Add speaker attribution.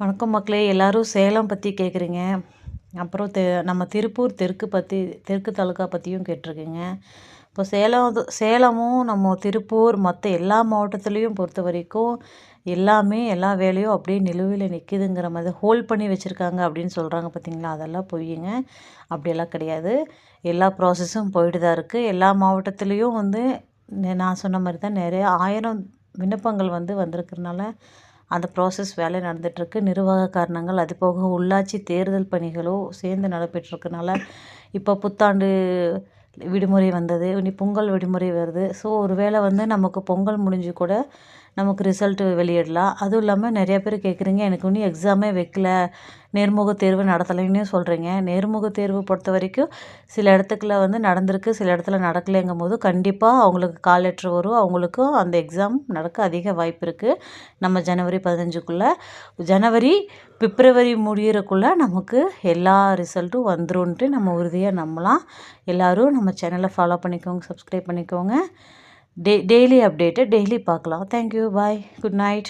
Speaker 1: வணக்கம் மக்களே எல்லோரும் சேலம் பற்றி கேட்குறீங்க அப்புறம் தெ நம்ம திருப்பூர் தெற்கு பற்றி தெற்கு தாலுக்கா பற்றியும் கேட்டிருக்கீங்க. இப்போ சேலம் சேலமும் நம்ம திருப்பூர் மற்ற எல்லா மாவட்டத்துலேயும் பொறுத்த வரைக்கும் எல்லாமே எல்லா வேலையும் அப்படியே நிலுவையில் நிற்கிதுங்கிற மாதிரி ஹோல்ட் பண்ணி வச்சுருக்காங்க அப்படின்னு சொல்கிறாங்க பார்த்தீங்களா அதெல்லாம் பொய்யுங்க அப்படியெல்லாம் கிடையாது. எல்லா ப்ராசஸும் போயிட்டு தான் இருக்குது எல்லா மாவட்டத்துலேயும் வந்து நான் சொன்ன மாதிரி தான் நிறைய ஆயிரம் விண்ணப்பங்கள் வந்து வந்திருக்கிறனால அந்த ப்ராசஸ் வேலை நடந்துகிட்ருக்கு நிர்வாக காரணங்கள் அது போக உள்ளாட்சி தேர்தல் பணிகளும் சேர்ந்து நடைபெற்றிருக்கனால இப்போ புத்தாண்டு விடுமுறை வந்தது இனி பொங்கல் விடுமுறை வருது. ஸோ ஒரு வேளை வந்து நமக்கு பொங்கல் முடிஞ்சு கூட நமக்கு ரிசல்ட்டு வெளியிடலாம். அதுவும் இல்லாமல் நிறையா பேர் கேட்குறீங்க எனக்கு இன்னும் எக்ஸாமே வைக்கல நேர்முக தேர்வு நடத்தலைன்னு சொல்கிறீங்க நேர்முக தேர்வு பொறுத்த வரைக்கும் சில இடத்துக்குள்ள வந்து நடந்திருக்கு சில இடத்துல நடக்கலைங்கும் போது கண்டிப்பாக அவங்களுக்கு கால் லெட்ரு வரும். அவங்களுக்கும் அந்த எக்ஸாம் நடக்க அதிக வாய்ப்பு இருக்குது நம்ம ஜனவரி பதினஞ்சுக்குள்ளே ஜனவரி பிப்ரவரி முடியறக்குள்ளே நமக்கு எல்லா ரிசல்ட்டும் வந்துருன்ட்டு நம்ம உறுதியாக நம்பலாம். எல்லோரும் நம்ம சேனலை ஃபாலோ பண்ணிக்கோங்க சப்ஸ்கிரைப் பண்ணிக்கோங்க. டே டெய்லி அப்டேட்டு டெய்லி பார்க்கலாம் தேங்க்யூ பாய் குட் நைட்